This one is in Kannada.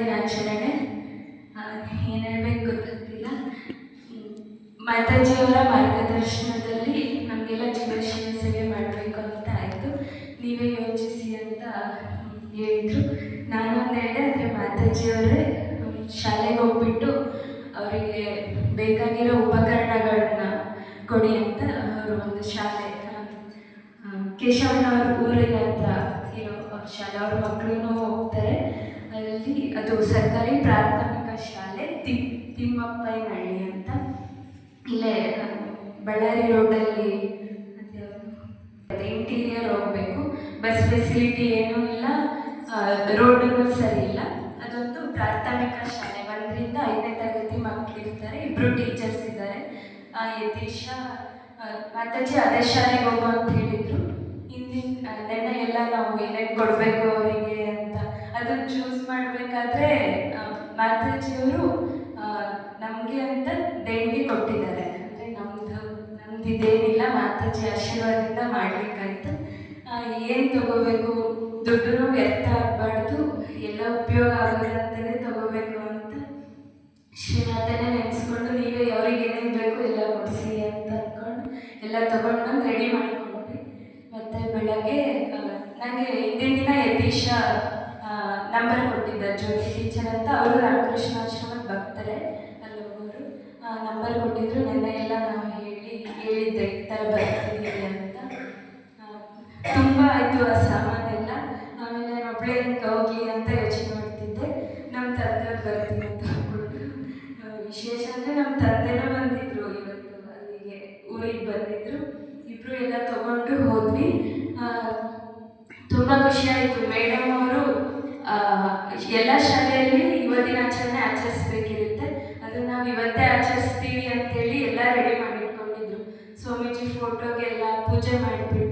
ದಿನಾಚರಣೆ ಏನು ಹೇಳ್ಬೇಕು ಗೊತ್ತಾಗ್ತಿಲ್ಲ. ಹ್ಮ್. ಮಾತಾಜಿಯವರ ಮಾರ್ಗದರ್ಶನದಲ್ಲಿ ನಮಗೆಲ್ಲ ಜೀವಶೀಲ ಸೇವೆ ಮಾಡಬೇಕು ಅಂತ ಆಯಿತು. ನೀವೇ ಯೋಚಿಸಿ ಅಂತ ಹೇಳಿದರು. ಹೇಳಿದರು ನಾನೊಂದು ಹೇಳಿದೆ ಆದರೆ ಮಾತಾಜಿಯವರೇ ಶಾಲೆಗೆ ಹೋಗ್ಬಿಟ್ಟು ಅವರಿಗೆ ಬೇಕಾಗಿರೋ ಉಪಕರಣಗಳನ್ನ ಕೊಡಿ ಅಂತ ಅವರು ಒಂದು ಶಾಲೆ ಆ, ಕೇಶವಣ್ಣವ್ರ ಊರಿನ ಹತ್ರ ಇರೋ ಶಾಲೆ. ಅವ್ರ ಮಕ್ಕಳು ಹೋಗ್ತಾರೆ ಸರ್ಕಾರಿ ಪ್ರಾಥಮಿಕ ಶಾಲೆ ತಿ, ತಿಮ್ಮಪ್ಪನಹಳ್ಳಿ ಅಂತ. ಇಲ್ಲೇ ಬಳ್ಳಾರಿ ರೋಡಲ್ಲಿ ಇಂಟೀರಿಯರ್ ಹೋಗಬೇಕು. ಬಸ್ ಫೆಸಿಲಿಟಿ ಏನೂ ಇಲ್ಲ. ರೋಡಿಗೂ ಸರಿ ಇಲ್ಲ. ಅದೊಂದು ಪ್ರಾಥಮಿಕ ಶಾಲೆ. ಒಂದರಿಂದ ಐದನೇ ತರಗತಿ ಮಕ್ಕಳಿರ್ತಾರೆ ಇಬ್ಬರು ಟೀಚರ್ಸ್ ಇದ್ದಾರೆ. ಯತೀಶ ಮಾತಾಜಿ ಅದೇ ಶಾಲೆಗೆ ಹೋಗು ಅಂತ ಹೇಳಿದರು. ಹಿಂದಿನ ನೆನ್ನೆ ಎಲ್ಲ ನಾವು ಏನೇನು ಕೊಡಬೇಕು ಅವರಿಗೆ ಅಂತ ಅದನ್ನು ಚೂಸ್ ಮಾಡಬೇಕಾದ್ರೆ ಮಾತಾಜಿಯವರು ನಮಗೆ ಅಂತ ದೇಣಿಗೆ ಕೊಟ್ಟಿದ್ದಾರೆ ಅಂದರೆ ನಮ್ಮದು ನಮ್ದು ಇದೇನಿಲ್ಲ, ಮಾತಾಜಿ ಆಶೀರ್ವಾದದಿಂದ ಮಾಡಲಿಕ್ಕಾಯ್ತು ಏನು ತಗೋಬೇಕು? ದುಡ್ಡು ವ್ಯರ್ಥ ಆಗಬಾರ್ದು, ಎಲ್ಲ ಉಪಯೋಗ ಆಗೋದಂತಲೇ ತಗೋಬೇಕು ಅಂತ ಶ್ರೀನಾಥನೇ ನೆನೆಸ್ಕೊಂಡು ನೀವೇ ಅವ್ರಿಗೆ ಏನೇನು ಬೇಕು ಎಲ್ಲ ಕೊಡಿಸಿ ಅಂತ ಅಂದ್ಕೊಂಡು ಎಲ್ಲ ತಗೊಂಡು ರೆಡಿ ಮಾಡ್ಕೊಂಡ್ವಿ. ಮತ್ತು ಬೆಳಗ್ಗೆ ನನಗೆ ಹಿಂದಿನ ದಿನ ಯತೀಶ ನಂಬರ್ ಕೊಟ್ಟಿದ್ದ ಜ್ಯೋತಿ ಟೀಚರ್ ಅಂತ, ಅವರು ರಾಮಕೃಷ್ಣಾಶ್ರಮಕ್ಕೆ ಬರ್ತಾರೆ. ಥರ ಅಂತ. ತುಂಬ ಆಯಿತು ಆ ಸಾಮಾನೆಲ್ಲ. ಆಮೇಲೆ ನಾನು ಒಬ್ಬಳೇ ಹೆಂಗೆ ಹೋಗ್ಲಿ ಅಂತ ಯೋಚನೆ ಮಾಡ್ತಿದ್ದೆ. ನಮ್ಮ ತಂದೆಯವ್ರು ಬರ್ತೀನಿ ಅಂತ ವಿಶೇಷ ಅಂದರೆ ನಮ್ಮ ತಂದೆನೂ ಬಂದಿದ್ರು ಇವತ್ತು. ಅಲ್ಲಿಗೆ ಊರಿಗೆ ಬಂದಿದ್ರು. ಇಬ್ಬರು ಎಲ್ಲ ತಗೊಂಡು ಹೋದ್ವಿ. ತುಂಬ ಖುಷಿ ಆಯಿತು. ಮೇಡಮ್ ಅವರು ಎಲ್ಲ ಶಾಲೆಯಲ್ಲಿ ಯುವ ದಿನಾಚರಣೆ ಆಚರಿಸ್ಬೇಕಿರುತ್ತೆ. ಅದನ್ನು ನಾವು ಇವತ್ತೇ ಆಚರಿಸ್ತೀವಿ ಅಂತೇಳಿ ಎಲ್ಲ ರೆಡಿ ಮಾಡಿಟ್ಕೊಂಡಿದ್ರು ಸ್ವಾಮೀಜಿ ಫೋಟೋಗೆಲ್ಲ ಪೂಜೆ ಮಾಡಿಬಿಟ್ಟು